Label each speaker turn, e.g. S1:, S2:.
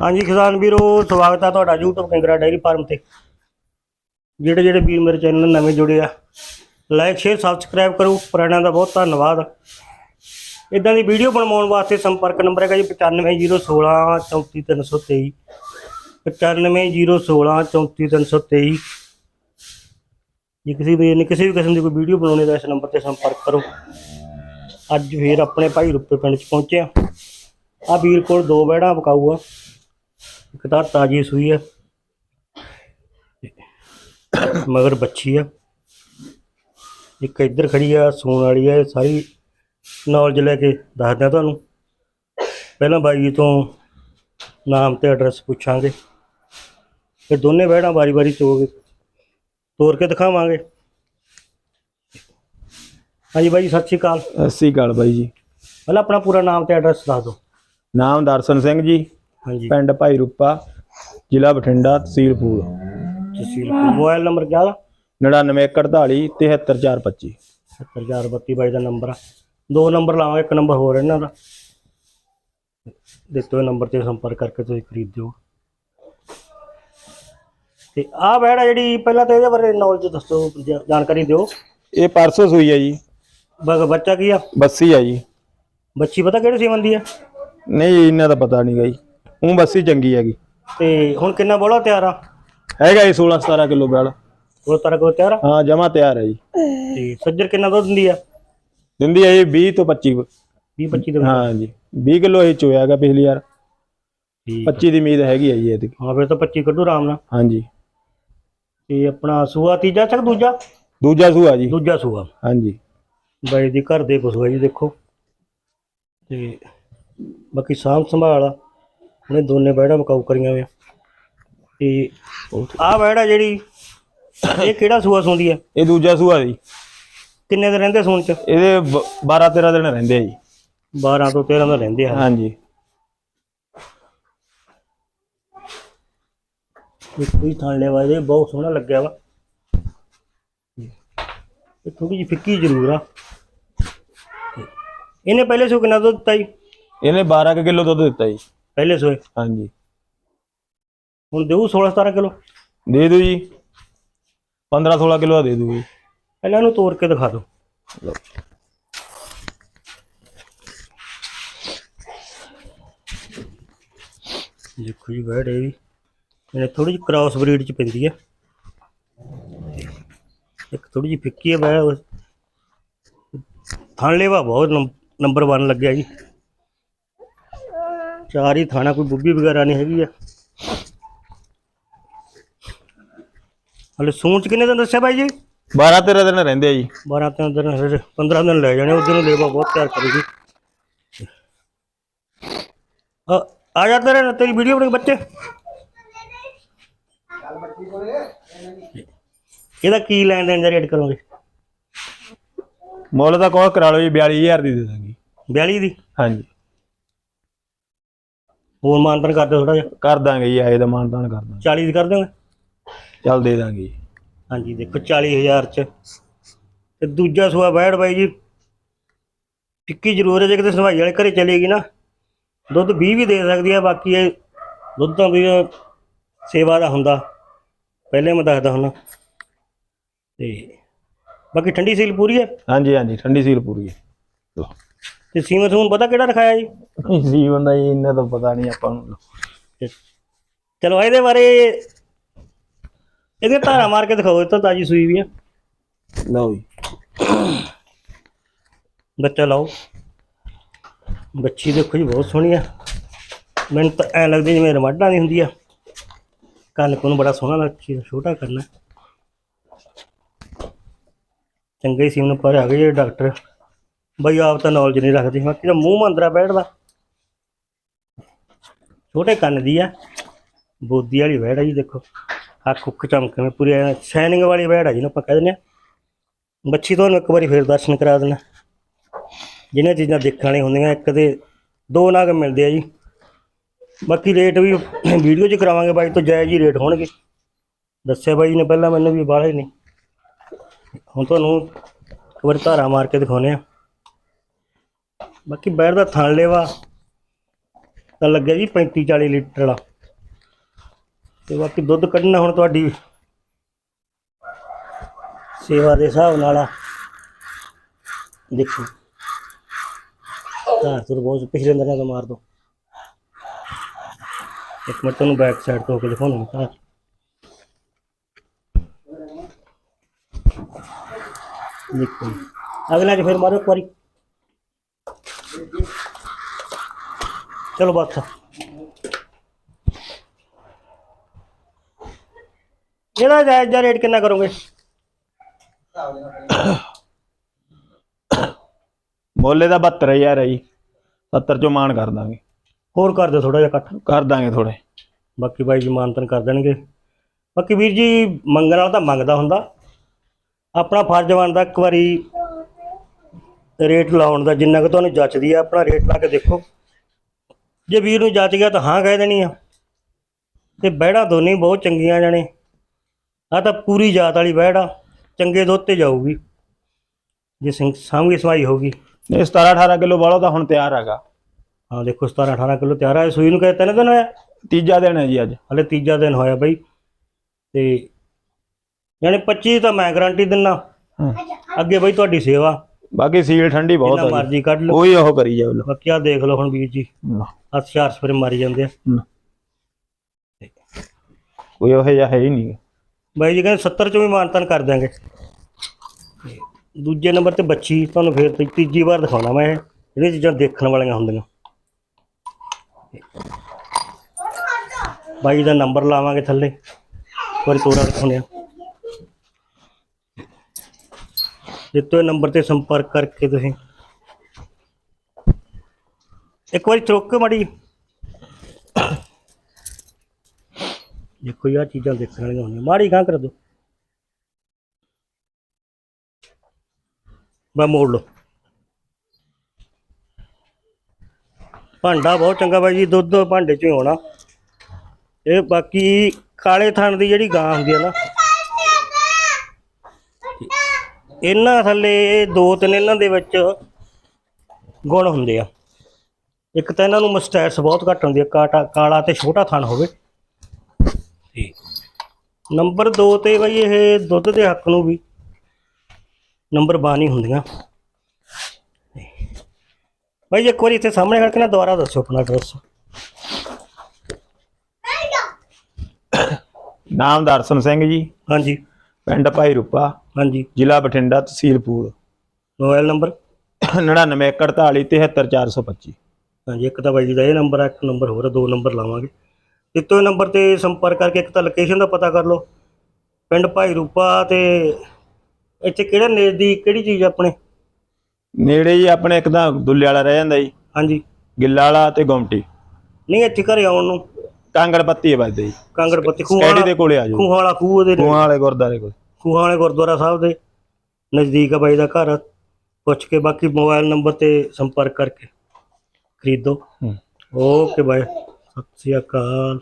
S1: ਹਾਂਜੀ ਕਿਸਾਨ ਵੀਰੋ, ਸਵਾਗਤ ਆ ਤੁਹਾਡਾ YouTube ਕੰਗਰਾ ਡੈਰੀ ਫਾਰਮ ਤੇ। ਜਿਹੜੇ ਜਿਹੜੇ ਵੀਰ ਮੇਰੇ ਚੈਨਲ ਨਵੇਂ ਜੁੜੇ ਆ ਲਾਈਕ ਸ਼ੇਅਰ ਸਬਸਕ੍ਰਾਈਬ ਕਰੋ। ਪੁਰਾਣਿਆਂ ਦਾ ਬਹੁਤ ਧੰਨਵਾਦ। ਇਦਾਂ ਦੀ ਵੀਡੀਓ ਬਣਾਉਣ ਵਾਸਤੇ ਸੰਪਰਕ ਨੰਬਰ ਹੈਗਾ ਜੀ 95016 34323 95016 34323 ਜੇ ਕਿਸੇ ਵੀਰ ਨੇ ਕਿਸੇ ਵੀ ਕਿਸਮ ਦੀ ਕੋਈ ਵੀਡੀਓ ਬਣਾਉਣੀ ਤਾਂ ਇਸ ਨੰਬਰ ਤੇ ਸੰਪਰਕ ਕਰੋ। ਅੱਜ ਫੇਰ ਆਪਣੇ ਭਾਈ ਰੁੱਪੇ ਪਿੰਡ ਚ ਪਹੁੰਚੇ ਆ। ਆ ਵੀਰ ਕੋਲ ਦੋ ਬੈੜਾਂ ਬਕਾਊ ਆ ਇੱਕ ਤਾਂ ਤਾਜੀ ਸੂਈ ਆ। ਮਗਰ ਬੱਚੀ ਆ। ਇੱਕ ਇੱਧਰ ਖੜੀ ਆ ਸੂਣ ਵਾਲੀ ਆ ਇਹ ਸਾਰੀ ਨੌਲੇਜ ਲੈ ਕੇ ਦੱਸਦਾ ਤੁਹਾਨੂੰ। ਪਹਿਲਾਂ ਬਾਈ ਜੀ ਤੋਂ ਨਾਮ ਤੇ ਐਡਰੈਸ ਪੁੱਛਾਂਗੇ। ਫਿਰ ਦੋਨੇ ਬੈੜਾਂ ਵਾਰੀ-ਵਾਰੀ ਤੋੜ ਕੇ ਦਿਖਾਵਾਂਗੇ। ਹਾਂਜੀ ਬਾਈ ਜੀ, ਸਤਿ ਸ਼੍ਰੀ ਅਕਾਲ।
S2: ਸਤਿ ਸ਼੍ਰੀ ਅਕਾਲ ਬਾਈ ਜੀ।
S1: ਪਹਿਲਾਂ ਆਪਣਾ ਪੂਰਾ ਨਾਮ ਤੇ ਐਡਰੈਸ ਦੱਸ ਦਿਓ।
S2: ਨਾਮ ਦਰਸ਼ਨ ਸਿੰਘ ਜੀ।
S1: ਹਾਂਜੀ।
S2: ਪਿੰਡ ਭਾਈ ਰੂਪਾ ਜ਼ਿਲ੍ਹਾ ਬਠਿੰਡਾ ਤਹਿਸੀਲ ਫੂਲ
S1: ਤਹਿਸੀਲ ਮੋਬਾਈਲ ਨੰਬਰ ਕਿਆ ਦਾ
S2: 9948 73425
S1: 70032 ਬਾਈ ਦਾ ਨੰਬਰ ਆ। ਦੋ ਨੰਬਰ ਲਾਵਾਂਗੇ ਇੱਕ ਨੰਬਰ ਹੋਰ ਇਹਨਾਂ ਦਾ। ਦਿੱਤੇ ਹੋਏ ਨੰਬਰ ਤੇ ਸੰਪਰਕ ਕਰਕੇ ਤੁਸੀਂ ਖਰੀਦ ਦਿਓ। ਤੇ ਆਹ ਬੈੜ ਆ ਜਿਹੜੀ ਪਹਿਲਾਂ ਤਾਂ ਇਹਦੇ ਬਾਰੇ ਨੌਲੇਜ ਦੱਸੋ ਜ- ਜਾਣਕਾਰੀ ਦਿਓ।
S2: ਇਹ ਪਰਸੋਂ ਸੂਈ ਹੈ ਜੀ।
S1: ਬ- ਬੱਚਾ ਕੀ ਆ?
S2: ਬੱਸੀ ਆ ਜੀ।
S1: ਬੱਚੀ ਪਤਾ ਕਿਹੜੇ ਸੀਮਨ ਦੀ ਆ?
S2: ਨਹੀਂ ਇਹਨਾਂ ਦਾ ਪਤਾ ਨਹੀਂ ਗਈ ਉਹ ਬੱਸੀ ਚੰਗੀ ਹੈਗੀ।
S1: ਤੇ ਹੁਣ ਕਿੰਨਾ ਬੋਲਾ ਤਿਆਰ ਆ?
S2: ਹੈਗਾ ਜੀ 16 17 ਕਿਲੋ ਬੈਲ।
S1: ਉਹ ਤਰ੍ਹਾਂ ਕੋ ਤਿਆਰ ਆ?
S2: ਹਾਂ ਜਮਾ ਤਿਆਰ ਹੈ ਜੀ।
S1: ਤੇ ਸੱਜਰ ਕਿੰਨਾ ਦੁੱਧ ਦਿੰਦੀ ਆ?
S2: ਦਿੰਦੀ ਹੈ ਜੀ 20 ਤੋਂ 25
S1: 20 25 ਦੇ
S2: ਹਾਂ ਜੀ 20 ਕਿਲੋ ਇਹ ਚੋਇਆ ਹੈਗਾ ਪਿਛਲੀ ਵਾਰ।
S1: ਠੀਕ ਆ।
S2: 25 ਦੀ ਉਮੀਦ ਹੈਗੀ ਹੈ ਜੀ ਇਹਦੀ।
S1: ਹਾਂ ਫਿਰ ਤਾਂ 25 ਕੱਢੂ ਆਰਾਮ ਨਾਲ।
S2: ਹਾਂਜੀ
S1: ਤੇ ਆਪਣਾ ਸੂਆ ਤੀਜਾ ਚੱਕ ਦੂਜਾ?
S2: ਦੂਜਾ ਸੂਆ ਜੀ।
S1: ਦੂਜਾ ਸੂਆ।
S2: ਹਾਂਜੀ
S1: ਬਾਈ ਦੀ ਘਰ ਦੇ ਪਸ਼ੂ ਜੀ ਦੇਖੋ। ਤੇ ਬਾਕੀ ਸਾਂਭ ਸੰਭਾਲ ਆ। ਉਹਨੇ ਦੋਨੇ ਬੈੜਾ ਮਕਾਉ ਕਰੀਆਂ ਵੇ ਤੇ ਆਹ ਬੈੜਾ ਜਿਹੜੀ ਇਹ ਕਿਹੜਾ ਸੂਆ ਸੁੰਦੀ ਆ?
S2: ਇਹ ਦੂਜਾ ਸੂਆ ਜੀ।
S1: ਕਿੰਨੇ ਦਿਨ ਰਹਿੰਦੇ ਸੂਣ ਚ?
S2: ਇਹਦੇ 12 13 ਦਿਨ ਰਹਿੰਦੇ ਆ ਜੀ।
S1: 12 ਤੋਂ 13 ਦਿਨ ਰਹਿੰਦੇ ਆ।
S2: ਹਾਂਜੀ।
S1: ਹੀ ਥਣ ਲੈਵਾ ਇਹ ਬਹੁਤ ਸੋਹਣਾ ਲੱਗਿਆ ਵਾ। ਇਹ ਥੋੜੀ ਜਿਹੀ ਫਿੱਕੀ ਜ਼ਰੂਰ ਆ। ਇਹਨੇ ਪਹਿਲੇ ਸੂ ਕਿੰਨਾ ਦੁੱਧ ਦਿੱਤਾ ਜੀ?
S2: ਇਹਨੇ 12 ਕੁ ਕਿਲੋ ਦੁੱਧ ਦਿੱਤਾ ਜੀ।
S1: ਪਹਿਲੇ ਸੂਏ?
S2: ਹਾਂਜੀ।
S1: ਹੁਣ ਦੇਊ 16 17 ਕਿਲੋ?
S2: ਦੇ ਦਿਓ ਜੀ। 15 16 ਕਿਲੋ ਦਾ ਦੇ ਦਿਓ ਜੀ
S1: ਪਹਿਲਾਂ ਇਹਨੂੰ ਤੋੜ ਕੇ ਦਿਖਾ ਦਿਓ। ਦੇਖੋ ਜੀ ਬੈੜ ਇਹ ਵੀ ਇਹਨੇ ਥੋੜੀ ਜਿਹੀ ਕ੍ਰਾਸ ਬਰੀਡ ਚ ਪੈਂਦੀ ਹੈ ਇੱਕ ਥੋੜੀ ਜਿਹੀ ਫਿੱਕੀ ਹੈ ਬੈੜ ਥਣ ਲੇਵਾ ਬਹੁਤ ਨੰਬਰ 1 ਲੱਗਿਆ ਜੀ। ਚਾਰ ਹੀ ਥਾਣਾ ਕੋਈ ਬੁੱਬੀ ਵਗੈਰਾ ਨਹੀਂ ਹੈਗੀ ਆ। ਹਲੇ ਸੂਣ ਚ ਕਿੰਨੇ ਦਿਨ ਦੱਸਿਆ ਬਾਈ ਜੀ?
S2: 12 13 ਦਿਨ ਰਹਿੰਦੇ ਆ ਜੀ।
S1: 12 ਤਿੰਨ ਦਿਨ ਫਿਰ 15 ਦਿਨ ਲੈ ਜਾਣੇ ਉਧਰ ਨੂੰ ਲੇਵਾ ਬਹੁਤ ਤਿਆਰ ਕਰੂਗੀ ਆ ਆ ਜਾ ਤੇਰੇ ਤੇਰੀ ਵੀਡੀਓ ਬਣੇ ਬੱਚੇ। ਇਹਦਾ ਕੀ ਲੈਣ ਦੇਣ ਦਾ ਰੇਟ ਕਰੋਗੇ?
S2: ਮੁੱਲ ਤਾਂ ਕੋਹ ਕਰਾ ਲਓ ਜੀ 42000 ਦੀ ਦੇ ਦਾਂਗੇ।
S1: 42 ਦੀ?
S2: ਹਾਂਜੀ।
S1: ਹੋਰ ਮਾਨਤਨ ਕਰ ਦਿਓ ਥੋੜਾ ਜਿਹਾ।
S2: ਕਰ ਦਾਂਗੇ ਜੀ ਆਏ ਦਾ ਮਾਨਦਾਨ ਕਰ ਦਾਂਗੇ।
S1: 40 ਦੀ ਕਰ ਦਿਓਗੇ?
S2: ਚੱਲ ਦੇ ਦਾਂਗੇ ਜੀ।
S1: ਹਾਂਜੀ ਦੇਖੋ 40000 ਚ। ਤੇ ਦੂਜਾ ਸੂਆ ਬੈੜ ਬਾਈ ਜੀ। ਟਿੱਕੀ ਜ਼ਰੂਰ ਹੈ ਜੇ ਕਿਤੇ ਸਵਾਈ ਵਾਲੇ ਘਰੇ ਚਲੇਗੀ ਨਾ ਦੁੱਧ 20 ਵੀ ਦੇ ਸਕਦੀ ਹੈ ਬਾਕੀ ਇਹ ਦੁੱਧ ਤਾਂ ਵੀ ਇਹ ਸੇਵਾ ਦਾ ਹੁੰਦਾ। ਪਹਿਲੇ ਮੈਂ ਦੱਸਦਾ ਹੁੰਦਾ। ਤੇ ਬਾਕੀ ਠੰਡੀ ਸੀਲ ਪੂਰੀ ਹੈ?
S2: ਹਾਂਜੀ ਹਾਂਜੀ ਠੰਡੀ ਸੀਲ ਪੂਰੀ ਹੈ। ਲਓ।
S1: ਤੇ ਸੀਮਤ ਨੂੰ ਪਤਾ ਕਿਹੜਾ ਰਖਾਇਆ ਜੀ?
S2: ਜੀ ਬੰਦਾ ਜੀ ਇਹਨਾਂ ਤਾਂ ਪਤਾ ਨਹੀਂ ਆਪਾਂ ਨੂੰ।
S1: ਤੇ ਚਲੋ ਇਹਦੇ ਬਾਰੇ ਇਹਦੇ ਧਾਰਾ ਮਾਰ ਕੇ ਦਿਖਾਓ ਇਹ ਤਾਂ ਤਾਜੀ ਸੂਈ ਵੀ ਹੈ
S2: ਲਓ ਜੀ।
S1: ਬੱਚਾ ਲਾਓ। ਬੱਚੀ ਦੇਖੋ ਜੀ ਬਹੁਤ ਸੋਹਣੀ ਆ। ਮੈਨੂੰ ਤਾਂ ਐ ਲੱਗਦੀ ਜਿਵੇਂ ਰਮਾਡਾ ਨਹੀਂ ਹੁੰਦੀ ਆ। ਕੰਨ ਕੋਨ ਬੜਾ ਸੋਹਣਾ ਲੱਗੀ ਛੋਟਾ ਕਰਨਾ। ਚੰਗੇ ਸੀ ਉਹਨੂੰ ਪਰ ਆ ਗਏ ਡਾਕਟਰ। ਬਈ ਆਪ ਤਾਂ ਨੌਲੇਜ ਨਹੀਂ ਰੱਖਦੇ ਬਾਕੀ ਤਾਂ ਮੂੰਹ ਮੰਦਰਾ ਬੈਠਦਾ। ਛੋਟੇ ਕੰਨ ਦੀ ਆ, ਬੋਦੀ ਵਾਲੀ ਵੈੜ ਆ ਜੀ ਦੇਖੋ। ਅੱਖ ਉੱਖ ਚਮਕਵੇਂ ਪੂਰੀ ਸ਼ਾਈਨਿੰਗ ਵਾਲੀ ਵੈੜ ਆ ਜਿਹਨੂੰ ਆਪਾਂ ਕਹਿ ਦਿੰਦੇ ਆ। ਬੱਚੀ ਤੁਹਾਨੂੰ ਇੱਕ ਵਾਰੀ ਫੇਰ ਦਰਸ਼ਨ ਕਰਾ ਦੇਣਾ ਜਿਹੜੀਆਂ ਚੀਜ਼ਾਂ ਦੇਖਣ ਵਾਲੀਆਂ ਹੁੰਦੀਆਂ, ਇੱਕ ਤੇ ਦੋ ਨਾਗ ਮਿਲਦੇ ਆ ਜੀ। ਬਾਕੀ ਰੇਟ ਵੀ ਵੀਡੀਓ 'ਚ ਕਰਾਵਾਂਗੇ ਬਾਈ, ਤੋਂ ਜਾਇਜ਼ ਹੀ ਰੇਟ ਹੋਣਗੇ। ਦੱਸਿਆ ਬਾਈ ਨੇ ਪਹਿਲਾਂ, ਮੈਨੂੰ ਵੀ ਬਾਹਲੇ ਨਹੀਂ। ਹੁਣ ਤੁਹਾਨੂੰ ਇੱਕ ਵਾਰ ਧਾਰਾ ਮਾਰ ਕੇ ਦਿਖਾਉਨੇ ਆ। ਬਾਕੀ ਬੈਠ ਦਾ ਥਣ ਲੇਵਾ। ਤਾਂ ਲੱਗਿਆ ਜੀ 35 40 ਲੀਟਰ ਵਾਲਾ। ਤੇ ਬਾਕੀ ਦੁੱਧ ਕੱਢਣਾ ਹੁਣ ਤੁਹਾਡੀ ਸੇਵਾ ਦੇ ਹਿਸਾਬ ਨਾਲ ਆ। ਦੇਖੋ। ਧਾਰ ਤੁਰ ਬਹੁਤ ਪਿਛਲੇ ਦਿਨਾਂ ਤੋਂ ਮਾਰ ਦੋ। ਇੱਕ ਮਿੰਟ ਤੁਹਾਨੂੰ ਬੈਕ ਸਾਈਡ ਤੋਂ ਹੋ ਕੇ ਦਿਖਾਉਣਾ ਧਾਰ। ਦੇਖੋ ਅਗਲਾ ਚ ਫਿਰ ਮਾਰੋ ਇੱਕ ਵਾਰੀ। ਚਲੋ ਬਸ। ਇਹਦਾ ਜਾਇਜ਼ ਜਿਹਾ ਰੇਟ ਕਿੰਨਾ ਕਰੋਗੇ?
S2: ਮੁੱਲ ਇਹਦਾ 72000 ਹੈ ਜੀ। 70 ਚੋਂ ਮਾਨ ਕਰ ਦਾਂਗੇ।
S1: ਹੋਰ ਕਰ ਦਿਓ ਥੋੜਾ ਜਿਹਾ ਕੱਟ
S2: ਕਰ ਦਾਂਗੇ ਥੋੜੇ
S1: ਬਾਕੀ ਬਾਈ ਜੀ ਮਾਨਤਨ ਕਰ ਦੇਣਗੇ। ਬਾਕੀ ਵੀਰ ਜੀ ਮੰਗਣ ਵਾਲਾ ਤਾਂ ਮੰਗਦਾ ਹੁੰਦਾ। ਆਪਣਾ ਫਰਜ਼ ਬਣਦਾ ਇੱਕ ਵਾਰੀ ਰੇਟ ਲਾਉਣ ਦਾ। ਜਿੰਨਾ ਕੁ ਤੁਹਾਨੂੰ ਜੱਚਦੀ ਆ ਆਪਣਾ ਰੇਟ ਲਾ ਕੇ ਦੇਖੋ। ਜੇ ਵੀਰ ਨੂੰ ਜੱਚ ਗਿਆ ਤਾਂ ਹਾਂ ਕਹਿ ਦੇਣੀ ਆ। ਤੇ ਬਹਿੜਾ ਦੋਨੇ ਬਹੁਤ ਚੰਗੀਆਂ ਜਾਣੇ। ਆ ਤਾਂ ਪੂਰੀ ਜਾਤ ਵਾਲੀ ਬਹਿੜਾ ਚੰਗੇ ਦੁੱਧ ਤੇ ਜਾਊਗੀ। ਜੇ ਸਿੰਘ ਸਾਂਭੀ ਸਵਾਈ ਹੋਗੀ
S2: ਇਹ 17 18 ਕਿਲੋ ਵਾਲਾ ਤਾਂ ਹੁਣ ਤਿਆਰ ਹੈਗਾ।
S1: ਹਾਂ ਦੇਖੋ 17 18 ਕਿਲੋ ਤਿਆਰ ਆ। ਸੂਈ ਨੂੰ ਕਹੇ ਤਿੰਨ ਦਿਨ ਹੋਇਆ?
S2: ਤੀਜਾ ਦਿਨ ਹੈ ਜੀ ਅੱਜ।
S1: ਹਲੇ ਤੀਜਾ ਦਿਨ ਹੋਇਆ ਬਈ। ਤੇ ਯਾਨੀ 25 ਤਾਂ ਮੈਂ ਗਾਰੰਟੀ ਦਿੰਨਾ। ਅੱਗੇ ਬਈ ਤੁਹਾਡੀ ਸੇਵਾ।
S2: ਬਾਕੀ ਸੀਲ ਠੰਡੀ ਬਹੁਤ ਹੈ।
S1: ਮਰਜ਼ੀ ਕੱਢ ਲਓ।
S2: ਕੋਈ ਉਹ ਕਰੀ ਜਾਓ ਲੋ
S1: ਬਾਕੀ ਆ ਦੇਖ ਲਓ ਹੁਣ ਵੀਰ ਜੀ। ਹੱਥ ਚਾਰ ਸਪਰੇ ਮਾਰੀ ਜਾਂਦੇ ਆ।
S2: ਕੋਈ ਉਹ ਜਿਹਾ ਹੈ ਹੀ ਨਹੀਂ।
S1: ਬਾਈ ਜੀ ਕਹਿੰਦੇ 70 ਚੋਂ ਵੀ ਮਾਨਤਨ ਕਰ ਦਿਆਂਗੇ। ਤੇ ਦੂਜੇ ਨੰਬਰ ਤੇ ਬੱਚੀ ਤੁਹਾਨੂੰ ਫੇਰ ਤੀ- ਤੀਜੀ ਵਾਰ ਦਿਖਾਉਣਾ ਮੈਂ ਇਹ। ਜਿਹੜੀਆਂ ਚੀਜ਼ਾਂ ਦੇਖਣ ਵਾਲੀਆਂ ਹੁੰਦੀਆਂ। ਬਾਈ ਦਾ ਨੰਬਰ ਲਾਵਾਂਗੇ ਥੱਲੇ। ਇੱਕ ਵਾਰੀ ਤੋਰਾ ਦਿਖਾਉਂਦੇ ਆ। ਦਿੱਤੇ ਨੰਬਰ ਤੇ ਸੰਪਰਕ ਕਰਕੇ ਤੁਸੀਂ। ਇੱਕ ਵਾਰੀ ਚੁੱਕ ਕੇ ਮਾੜੀ। ਦੇਖੋ ਯਾਰ ਚੀਜ਼ਾਂ ਦੇਖਣ ਵਾਲੀਆਂ ਹੁੰਦੀਆਂ ਮਾੜੀ ਗਾਂ ਕਰ ਦੋ। ਮੈਂ ਮੋੜ ਲਓ ਭਾਂਡਾ ਬਹੁਤ ਚੰਗਾ ਬਾਈ ਜੀ, ਦੁੱਧ ਭਾਂਡੇ 'ਚ ਹੀ ਹੋਣਾ। ਇਹ ਬਾਕੀ ਕਾਲੇ ਥਣ ਦੀ ਜਿਹੜੀ ਗਾਂ ਹੁੰਦੀ ਹੈ ਨਾ। ਇਹਨਾਂ ਥੱਲੇ ਦੋ ਤਿੰਨ ਇਹਨਾਂ ਦੇ ਵਿੱਚ ਗੁਣ ਹੁੰਦੇ ਆ। ਇੱਕ ਤਾਂ ਇਹਨਾਂ ਨੂੰ ਮਸਟੈਟਸ ਬਹੁਤ ਘੱਟ ਹੁੰਦੀ ਹੈ ਕਾਟਾ ਕਾਲਾ ਤੇ ਛੋਟਾ ਥਣ ਹੋਵੇ। ਨੰਬਰ 2 ਤੇ ਬਈ ਇਹ ਦੁੱਧ ਦੇ ਹੱਕ ਨੂੰ ਵੀ ਨੰਬਰ ਬਾਨੀ ਹੁੰਦੀਆਂ। ਭਾਈ ਇੱਕ ਵਾਰੀ ਇੱਥੇ ਸਾਹਮਣੇ ਖੜ ਕੇ ਨਾ ਦੁਬਾਰਾ ਦੱਸੋ ਆਪਣਾ ਐਡਰੈਸ
S2: ਨਾਮ ਦਰਸ਼ਨ ਸਿੰਘ ਜੀ।
S1: ਹਾਂਜੀ।
S2: ਪਿੰਡ ਭਾਈ ਰੂਪਾ।
S1: ਹਾਂਜੀ।
S2: ਜ਼ਿਲ੍ਹਾ ਬਠਿੰਡਾ ਤਹਿਸੀਲ ਪੂਰ
S1: ਮੋਬਾਈਲ ਨੰਬਰ।
S2: 9914433425
S1: ਹਾਂਜੀ ਇੱਕ ਤਾਂ ਬਾਈ ਜੀ ਦਾ ਇਹ ਨੰਬਰ ਆ ਇੱਕ ਨੰਬਰ ਹੋਰ ਆ ਦੋ ਨੰਬਰ ਲਾਵਾਂਗੇ। ਇੱਤੋਂ ਨੰਬਰ ਤੇ ਸੰਪਰਕ ਕਰਕੇ ਇੱਕ ਤਾਂ ਲੋਕੇਸ਼ਨ ਦਾ ਪਤਾ ਕਰ ਲਓ। ਪਿੰਡ ਭਾਈ ਰੂਪਾ ਤੇ ਇੱਥੇ ਕਿਹੜਾ ਨਜ਼ਦੀਕ ਕਿਹੜੀ ਚੀਜ਼ ਆਪਣੇ?
S2: ਨੇੜੇ ਜੀ ਆਪਣੇ ਇੱਕ ਤਾਂ ਦੁੱਲੇ ਵਾਲਾ ਰਹਿ ਜਾਂਦਾ ਜੀ
S1: ਹਾਂਜੀ।
S2: ਗਿੱਲਾ ਵਾਲਾ ਤੇ ਗੁੰਮਟੀ।
S1: ਨਹੀਂ ਇੱਥੇ ਘਰੇ ਆਉਣ ਨੂੰ?
S2: ਕਾਂਗੜ ਪੱਤੀ ਹੈ ਵੱਜਦੇ। ਜੀ
S1: ਕਾਂਗੜ ਪੱਤੀ ਖੂਹ
S2: ਸਕੈਡੀ ਦੇ ਕੋਲੇ ਆ ਜਾਓ।
S1: ਖੂਹ ਵਾਲਾ ਖੂਹ ਉਹਦੇ
S2: ਖੂਹਾਂ ਵਾਲੇ ਗੁਰਦਾਰੇ ਕੋਲ।
S1: ਖੂਹਾਂ ਵਾਲੇ ਗੁਰਦੁਆਰਾ ਸਾਹਿਬ ਦੇ ਨਜ਼ਦੀਕ ਆ ਬਾਈ ਦਾ ਘਰ। ਪੁੱਛ ਕੇ ਬਾਕੀ ਮੋਬਾਈਲ ਨੰਬਰ ਤੇ ਸੰਪਰਕ ਕਰਕੇ। ਖਰੀਦੋ। ਓਕੇ ਬਾਈ ਸਤਿ ਸ਼੍ਰੀ ਅਕਾਲ।